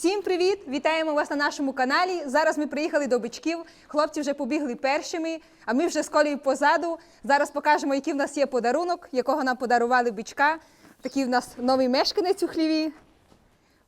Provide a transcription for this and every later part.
Всім привіт! Вітаємо вас на нашому каналі. Зараз ми приїхали до бичків. Хлопці вже побігли першими, а ми вже з колею позаду. Зараз покажемо, який в нас є подарунок, якого нам подарували бичка. Такий в нас новий мешканець у хліві.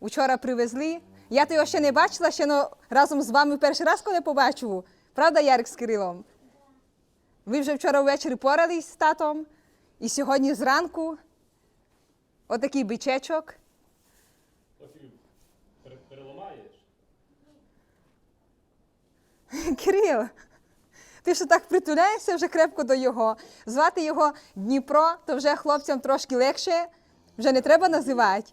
Учора привезли. Я то його ще не бачила, ще но разом з вами перший раз, коли побачив. Правда, Ярик з Кирилом? Ви вже вчора ввечері порались з татом. І сьогодні зранку отакий бичечок. Кирил, ти що так притуляєшся вже крепко до його. Звати його Дніпро, то вже хлопцям трошки легше, вже не треба називати.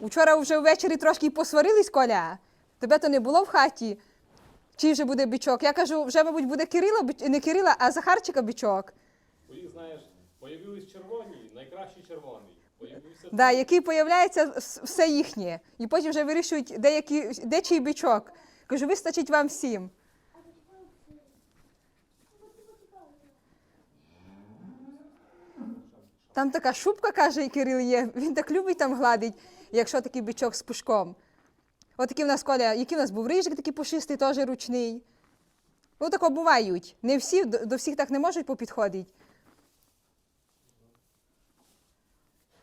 Учора вже ввечері трошки посварились, Коля. Тебе то не було в хаті. Чий вже буде бичок? Я кажу, вже, мабуть, буде Кирило, не Кирила, а Захарчика бичок. Бо їх, знаєш, появились червоні, найкращий червоний. Появився Да, який появляється все їхнє. І потім вже вирішують, де, які, де чий бичок. Кажу, вистачить вам всім. Там така шубка, каже Кирил є. Він так любить там гладить, якщо такий бичок з пушком. Отакий в нас Коля, який в нас був рижик такий пушистий, теж ручний. Ну, тако бувають. Не всі, до всіх так не можуть попідходити.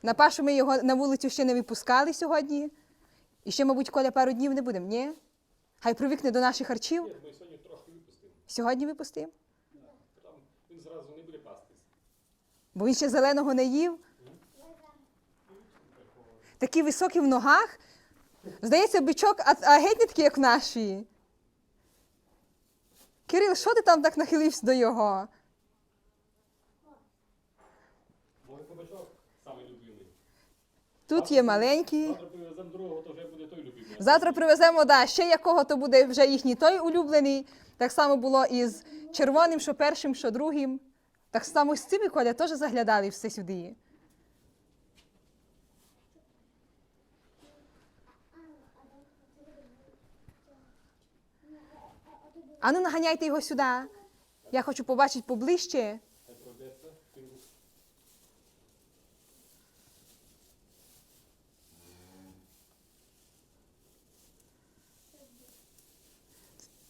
На Пашу ми його на вулицю ще не випускали сьогодні. І ще, мабуть, Коля пару днів не будемо, ні? Хай привикне до наших харчів. Ні, ми сьогодні трошки випустимо. Сьогодні випустимо. Там він зразу не буде пастись. Бо він ще зеленого не їв. Такі високі в ногах. Здається, бичок, а, а геть не такий, як наші. Кирил, що ти там так нахилився до його? Може кабачок любимий. Тут є маленький. Завтра привеземо другого, то вже буде той любимий. Завтра привеземо, да, ще якого, то буде вже їхній той улюблений. Так само було і з червоним, що першим, що другим. Так само з цими Коля теж заглядали все сюди. Ану, наганяйте його сюди. Я хочу побачити поближче. Хай пройдеться. Він був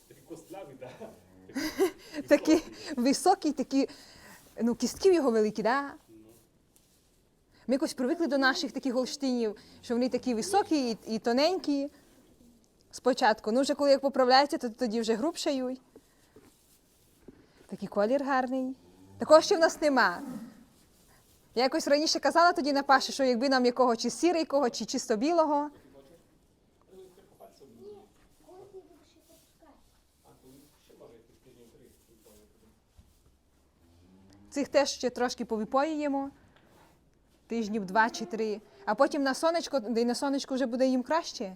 Такий костлявий, так. Такі високі, такі, ну, кістки в його великі, да? Ми якось привикли до наших таких голштинів, що вони такі високі і, і тоненькі спочатку. Ну, вже коли як поправляються, то тоді вже грубшають. Такий колір гарний. Такого ще в нас нема. Я якось раніше казала тоді на Паші, що якби нам якого чи сіренького, чи чисто білого. Цих теж ще трошки повипоюємо, тижнів два чи три. А потім на сонечко, де й на сонечку вже буде їм краще.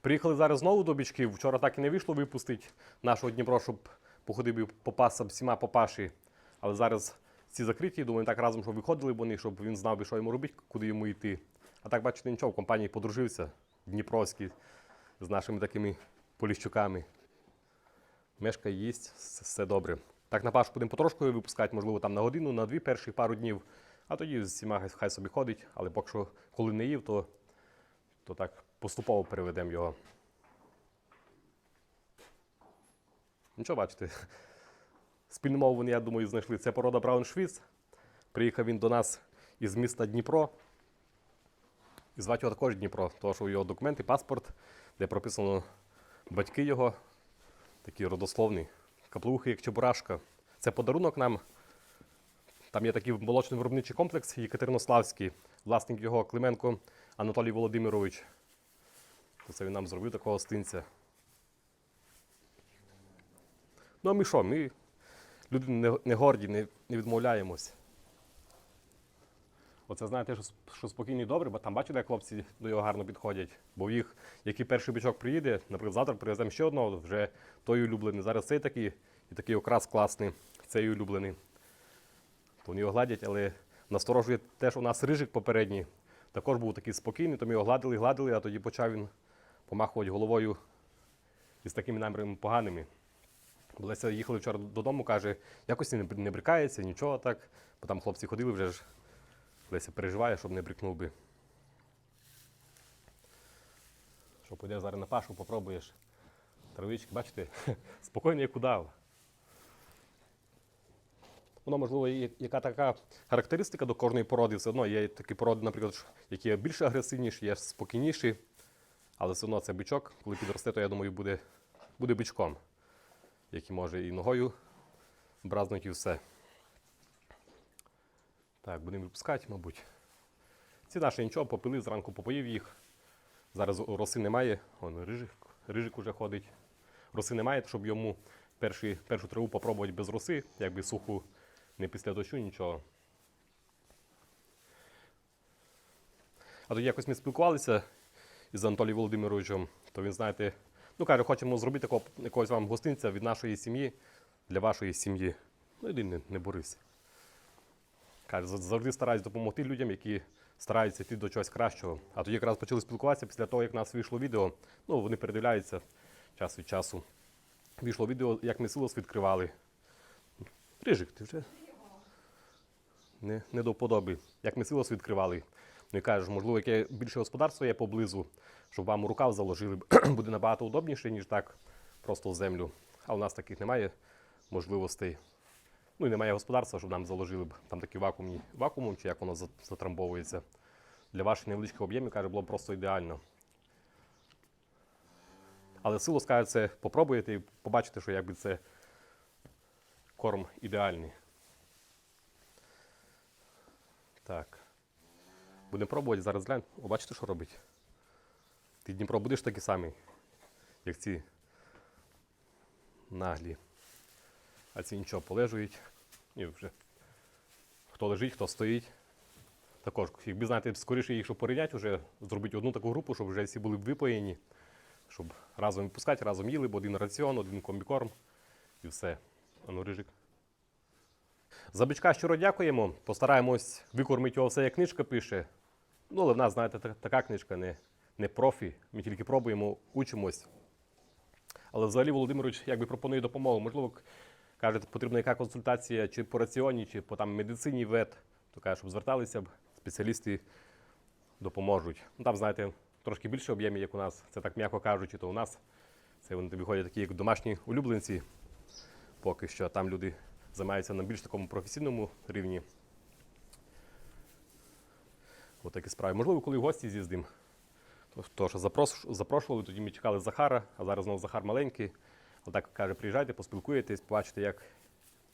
Приїхали зараз знову до бічків. Вчора так і не вийшло випустити нашого Дніпро, щоб походив і попасся всіма по паші. Але зараз ці закриті, думаю, так разом, щоб виходили вони, щоб він знав що йому робити, куди йому йти. А так, бачите, нічого, в компанії подружився Дніпровський з нашими такими поліщуками. Мешкає, їсть, все добре. Так на пашу будемо потрошку випускати, можливо, там на годину, на дві перші пару днів. А тоді з всіма хай- собі ходить, але поки що, коли не їв, то, то так поступово переведемо його. Нічого бачите. Спільну мову вони, я думаю, знайшли. Це порода Брауншвіц. Приїхав він до нас із міста Дніпро. І звати його також Дніпро, тому що його документи, паспорт, де прописано батьки його, такі родословні, каплухи, як Чебурашка. Це подарунок нам. Там є такий молочний виробничий комплекс Єкатеринославський, власник його Клименко Анатолій Володимирович. Це він нам зробив такого гостинця. Ну а ми що? Ми люди не, горді, не відмовляємось. Оце знаєте, що, що спокійно і добре, бо там бачите, як хлопці до його гарно підходять. Бо їх, який перший бичок приїде, наприклад, завтра привеземо ще одного, вже той улюблений. Зараз цей такий, і такий окрас класний, цей улюблений. То вони його гладять, але насторожує те, що у нас рижик попередній. Також був такий спокійний, то ми його гладили, гладили, а тоді почав він помахувати головою із такими намірами поганими. Леся їхали вчора додому, каже, якось не брикається, нічого так. Бо там хлопці ходили вже ж. Леся переживає, щоб не брикнув би. Що піде зараз на пашу, попробуєш травички, бачите, спокійно як удав. Воно, можливо, яка така характеристика до кожної породи, все одно є такі породи, наприклад, які більш агресивніші, є спокійніші, але все одно це бичок, коли підросте, то я думаю, буде буде бичком, який може і ногою бразнуть, і все. Так, будемо випускати, мабуть. Ці наші нічого, попили, зранку попоїв їх. Зараз роси немає, Вон рижик, рижик уже ходить. Роси немає, щоб йому перші, першу траву попробувати без роси, якби суху, не після дощу, нічого. А тоді якось ми спілкувалися із Анатолієм Володимировичем, то він, знаєте, ну каже, хочемо зробити такого, якогось вам гостинця від нашої сім'ї для вашої сім'ї. Ну іди не, не борись. Каже, завжди стараюсь допомогти людям, які стараються йти до чогось кращого. А тоді якраз почали спілкуватися після того, як нас вийшло відео. Ну, вони передивляються час від часу. Вийшло відео, як ми силос відкривали. Рижик, ти вже не, не до вподоби. Як ми силос відкривали. Ну і кажеш, можливо, яке більше господарство є поблизу, щоб вам у рукав заложили, буде набагато удобніше, ніж так просто в землю. А у нас таких немає можливостей. Ну і немає господарства, щоб нам заложили б там такі вакуумні вакуумом, чи як воно затрамбовується. Для ваших невеличких об'ємів, каже, було б просто ідеально. Але силу скаже, це попробуєте і побачите, що якби це корм ідеальний. Так. Будемо пробувати зараз глянь. О, що робить? Ти Дніпро будеш такий самий, як ці наглі. А ці нічого полежують. І вже хто лежить, хто стоїть. Також, якби знаєте, скоріше їх, щоб порівняти, вже зробити одну таку групу, щоб вже всі були б випоєні, щоб разом випускати, разом їли, б один раціон, один комбікорм і все. Ану, рижик. За бичка щиро дякуємо. Постараємось викормити його все, як книжка пише. Ну, але в нас, знаєте, така книжка не, не профі. Ми тільки пробуємо, учимось. Але взагалі Володимирович якби пропонує допомогу. Можливо, к- каже, потрібна яка консультація чи по раціоні, чи по там медицині вет. То каже, щоб зверталися спеціалісти допоможуть. Ну там, знаєте, трошки більше об'ємів, як у нас. Це так м'яко кажучи, то у нас це вони тобі ходять такі, як домашні улюбленці. Поки що там люди займаються на більш такому професійному рівні. Отакі справи. Можливо, коли в гості з'їздимо. То що запрошували, тоді ми чекали Захара, а зараз знову Захар маленький. Отак каже, приїжджайте, поспілкуєтесь, побачите, як,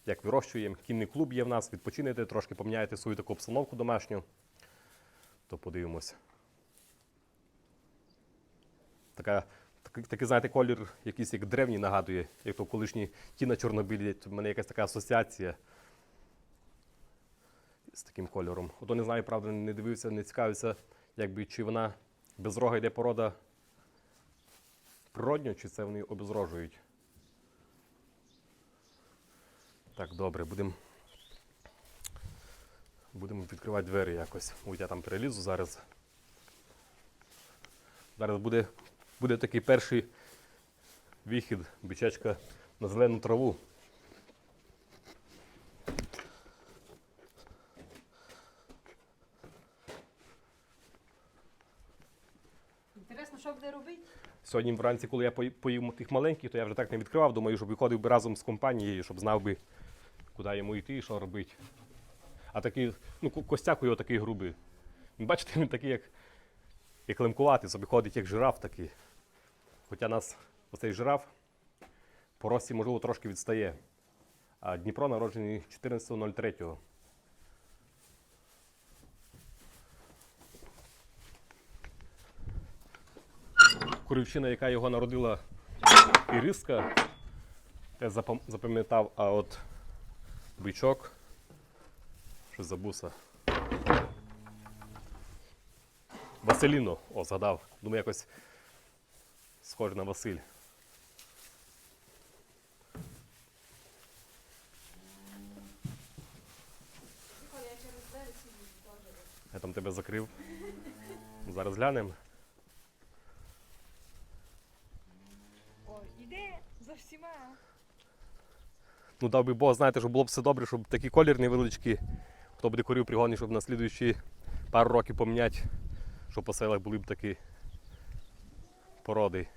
як вирощуємо. Кінний клуб є в нас, відпочинете, трошки поміняєте свою таку обстановку домашню. То подивимось. Така, такий, такий, знаєте, колір якийсь як древній нагадує, як то колишні ті на Чорнобилі. У мене якась така асоціація з таким кольором. Ото не знаю, правда, не дивився, не цікавився, якби чи вона безрога йде порода природньо, чи це вони обезрожують. Так, добре, будемо будемо відкривати двері якось. Ось я там перелізу зараз. Зараз буде, буде такий перший вихід бичечка на зелену траву. Інтересно, що буде робити? Сьогодні вранці, коли я поїв тих маленьких, то я вже так не відкривав. Думаю, щоб виходив би разом з компанією, щоб знав би, куди йому йти що робити. А такий, ну, костяк у його такий грубий. Бачите, він такий, як, як лемкуватий, собі ходить, як жираф такий. Хоча нас оцей жираф по рості, можливо, трошки відстає. А Дніпро народжений 14.03. Курівщина, яка його народила, Іриска, я запам'ятав, а от бичок, що забуса. Василіно, о, згадав. Думаю, якось схоже на Василь. Я там тебе закрив. Зараз глянемо. Ой, іде за всіма. Ну, дав би Бог, знаєте, щоб було б все добре, щоб такий колір невеличкий, хто буде курив пригони, щоб на слідуючі пару років поміняти, щоб по селах були б такі породи.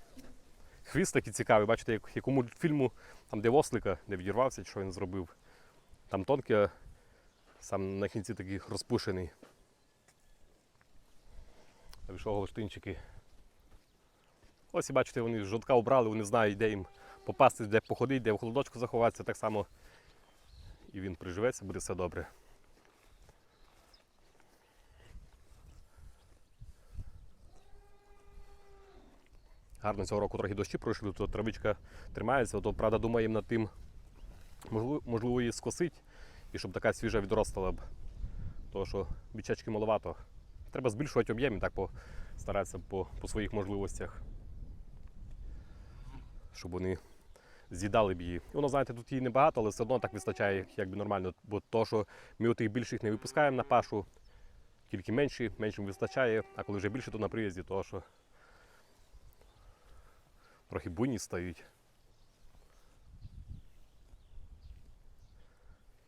Хвіст такий цікавий, бачите, як, як у мультфільму, там де ослика, де відірвався, що він зробив. Там тонкий, а сам на кінці такий розпушений. Вийшов голштинчики. Ось і бачите, вони з жовтка обрали, вони знають, де їм попасти, де походити, де в холодочку заховатися, так само і він приживеться, буде все добре. Гарно цього року трохи дощі пройшли, то травичка тримається, то правда думаємо над тим, можливо, її скосить, і щоб така свіжа відростала б. Тому що бічачки маловато. Треба збільшувати об'єм і так по, старатися по, по своїх можливостях, щоб вони з'їдали б її. Воно, знаєте, тут її небагато, але все одно так вистачає, якби нормально. Бо то, що ми тих більших не випускаємо на пашу, тільки менші, меншим вистачає, а коли вже більше, то на приїзді, то що трохи буйні стають.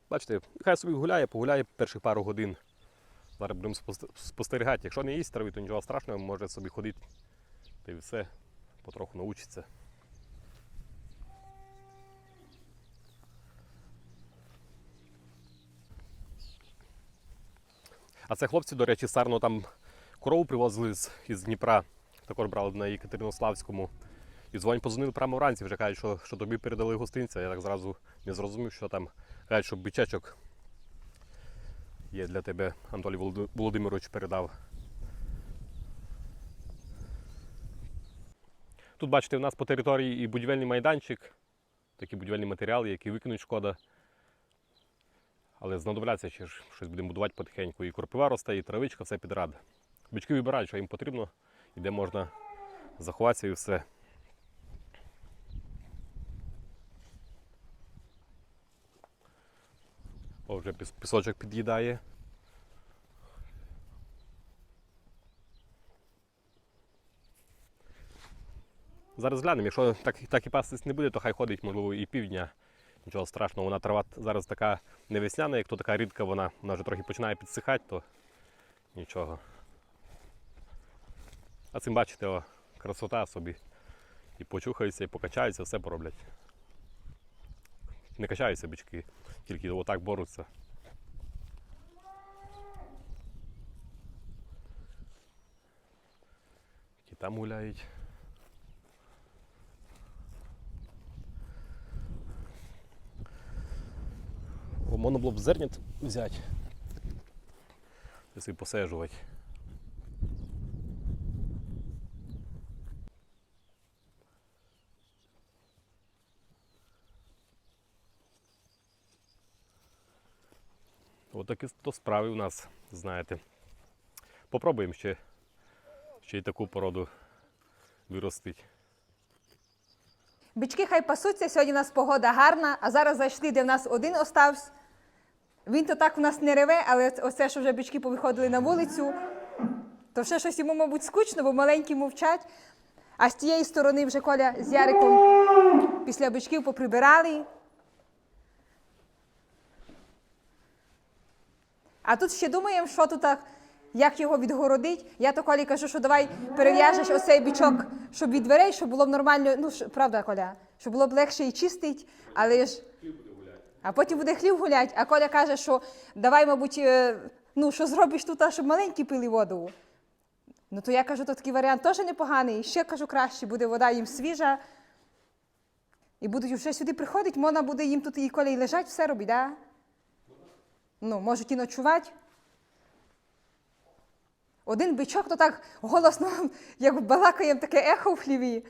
Бачите, хай собі гуляє, погуляє перших пару годин. Зараз будемо спостерігати. Якщо не їсть трави, то нічого страшного, може собі ходити. Та й все, потроху научиться. А це хлопці, до речі, сарно там корову привозили з, із Дніпра, також брали на Екатеринославському. І дзвонять, позвонили прямо вранці, вже кажуть, що, що тобі передали гостинця. Я так зразу не зрозумів, що там кажуть, що бичечок є для тебе, Анатолій Володимирович передав. Тут, бачите, у нас по території і будівельний майданчик, такі будівельні матеріали, які викинуть шкода. Але знадобляться ще ж щось будемо будувати потихеньку. І кропива росте, і травичка, все підряд. Бички вибирають, що їм потрібно, і де можна заховатися і все. О, вже пісочок під'їдає. Зараз глянемо, якщо так, так і пастись не буде, то хай ходить, можливо, і півдня. Нічого страшного, вона трава зараз така не весняна, як то така рідка, вона, вона вже трохи починає підсихати, то нічого. А цим бачите, о, красота собі. І почухаються, і покачаються, все пороблять. Не качаються бички, тільки отак боруться. Ті там гуляють. Можна було б зернят взяти. Если посаджувати. Отакі то справи у нас, знаєте. Попробуємо ще, ще й таку породу виростити. Бички хай пасуться, сьогодні у нас погода гарна, а зараз зайшли, де в нас один остався. Він то так в нас не реве, але оце, що вже бички повиходили на вулицю, то ще щось йому, мабуть, скучно, бо маленькі мовчать. А з тієї сторони вже Коля з Яриком після бичків поприбирали. А тут ще думаємо, що тут так, як його відгородить. Я то Колі кажу, що давай перев'яжеш оцей бічок, щоб від дверей, щоб було б нормально. Ну, правда, Коля, щоб було б легше і чистить, але ж. А потім буде хлів гулять. А Коля каже, що давай, мабуть, е, ну що зробиш тут, щоб маленькі пили воду. Ну то я кажу, то такий варіант теж непоганий. Ще кажу, краще буде вода їм свіжа. І будуть вже сюди приходити, можна буде їм тут і Коля і лежать, все робить, да? Ну, можуть і ночувати. Один бичок, то так голосно, як балакаєм, таке ехо в хліві.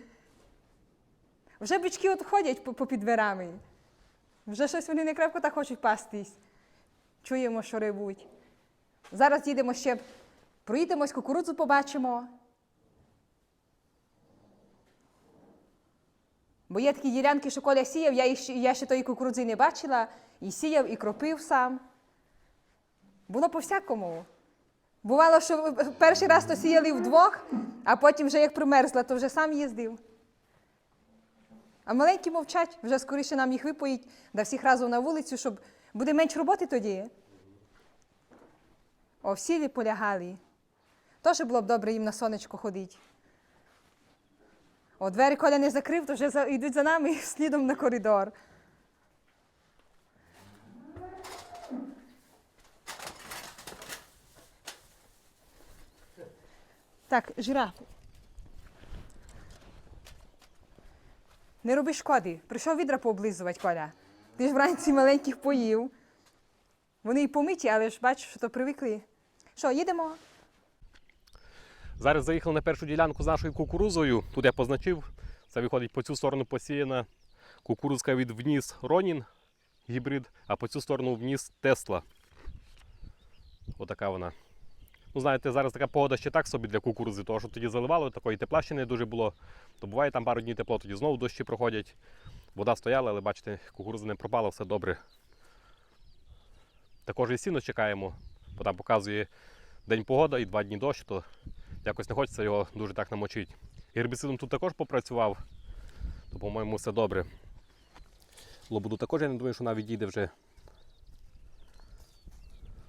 Вже бички от ходять по, попід дверами. Вже щось вони не крепко так хочуть пастись. Чуємо, що ревуть. Зараз їдемо ще, проїдемось, кукурудзу побачимо. Бо є такі ділянки, що Коля сіяв, я, іще- я ще тої кукурудзи не бачила, і сіяв, і кропив сам. Було по-всякому. Бувало, що перший раз то сіяли вдвох, а потім вже як примерзла, то вже сам їздив. А маленькі мовчать, вже скоріше нам їх випоїть, да всіх разом на вулицю, щоб буде менше роботи тоді. О, всі полягали. Теж було б добре їм на сонечко ходити. О, двері Коля не закрив, то вже йдуть за нами слідом на коридор. Так, жираф. Не роби шкоди. Прийшов відра пооблизувати, Коля. Ти ж вранці маленьких поїв. Вони і помиті, але ж бачиш, що то привикли. Що, їдемо? Зараз заїхали на першу ділянку з нашою кукурузою. Тут я позначив. Це виходить по цю сторону посіяна кукурузка від вніс Ронін гібрид, а по цю сторону вніс Тесла. Отака вона. Ну, знаєте, зараз така погода ще так собі для кукурузи, тому що тоді заливало, такої тепла ще не дуже було. То буває там пару днів тепло, тоді знову дощі проходять. Вода стояла, але бачите, кукуруза не пропала, все добре. Також і сіно чекаємо, бо там показує день погода і два дні дощ, то якось не хочеться його дуже так намочити. Гербіцидом тут також попрацював, то, по-моєму, все добре. Лободу також я не думаю, що вона відійде вже.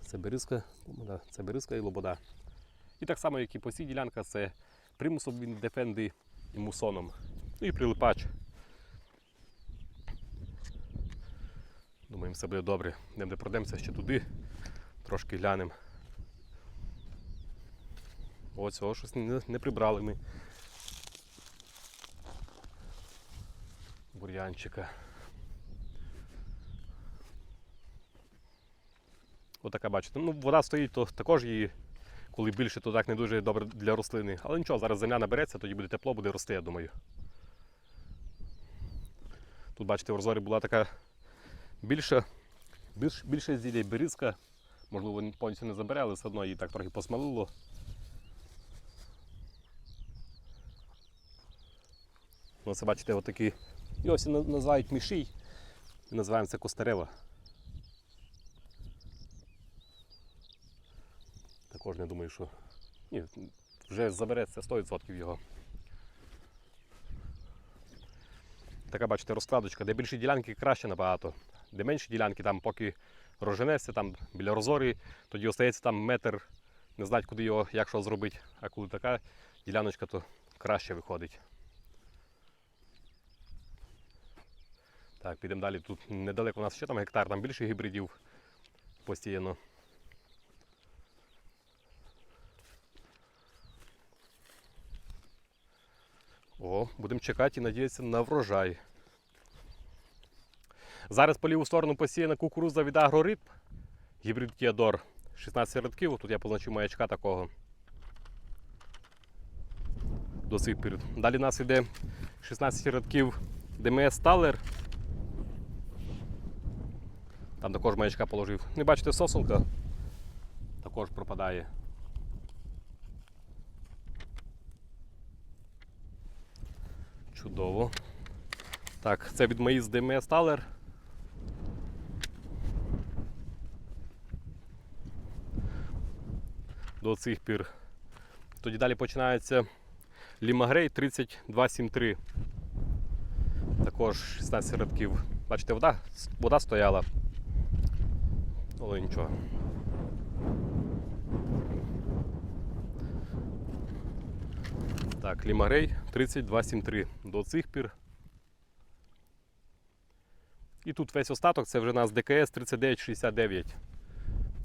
Це берізка, да, це і лобода. І так само, як і по цій ділянка, це примусом він дефенди і мусоном. Ну і прилипач. Думаємо, все буде добре. Йдемо де пройдемося ще туди, трошки глянемо. О, цього щось не, не прибрали ми. Бур'янчика. Отака, бачите. Ну, вода стоїть, то також її, коли більше, то так не дуже добре для рослини. Але нічого, зараз земля набереться, тоді буде тепло, буде рости, я думаю. Тут, бачите, в розорі була така більша, більш, більше зілля берізка. Можливо, повністю не забере, але все одно її так трохи посмалило. Ну, це бачите, отакі. І ось називають мішій. Називаємо це костерева. Також не думаю, що. Ні, вже забереться 100% його. Така, бачите, розкладочка. Де більші ділянки краще набагато. Де менші ділянки, там поки розженеться, там біля розорі, тоді остається там метр, не знати, куди його, як що зробити. А коли така діляночка, то краще виходить. Так, підемо далі. Тут недалеко у нас ще там гектар, там більше гібридів постійно. О, будемо чекати і надіятися на врожай. Зараз по ліву сторону посіяна кукуруза від Агрориб. Гібрид Кіадор. 16 рядків. Тут я позначив маячка такого. До сих пір. Далі у нас йде 16 рядків ДМС Талер. Там також маячка положив. Не бачите, сосунка також пропадає. Чудово. Так, це від моїх з ДМС Талер. До цих пір. Тоді далі починається Лімагрей 3273. Також 16 рядків. Бачите, вода, вода стояла. Але нічого. Так, Лімагрей 3273 до цих пір. І тут весь остаток, це вже у нас ДКС 3969.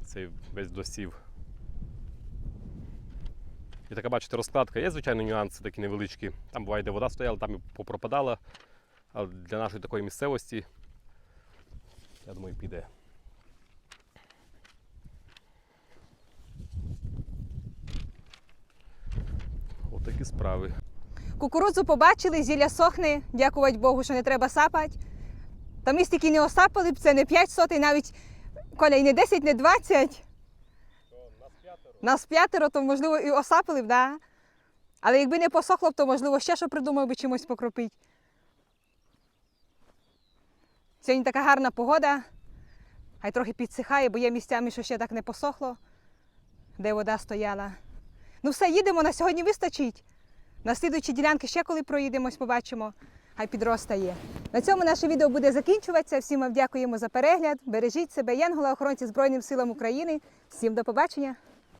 Цей весь досів. І така, бачите, розкладка. Є, звичайно, нюанси такі невеличкі. Там буває, де вода стояла, там і попропадала. Але для нашої такої місцевості, я думаю, піде. Отакі справи. Кукурудзу побачили, зілля сохне, дякувати Богу, що не треба сапати. Та ми стільки не осапали б, це не 5 сотень, навіть Коля, і не 10, не 20. Нас п'ятеро, то можливо і осапали б, да? Але якби не посохло б, то можливо ще що придумав би чимось покропити. Сьогодні така гарна погода, хай трохи підсихає, бо є місцями, що ще так не посохло, де вода стояла. Ну все, їдемо, на сьогодні вистачить. На слідуючі ділянки ще коли проїдемось, побачимо, хай підростає. На цьому наше відео буде закінчуватися. Всім вам дякуємо за перегляд. Бережіть себе, Янгола, охоронці Збройним силам України. Всім до побачення!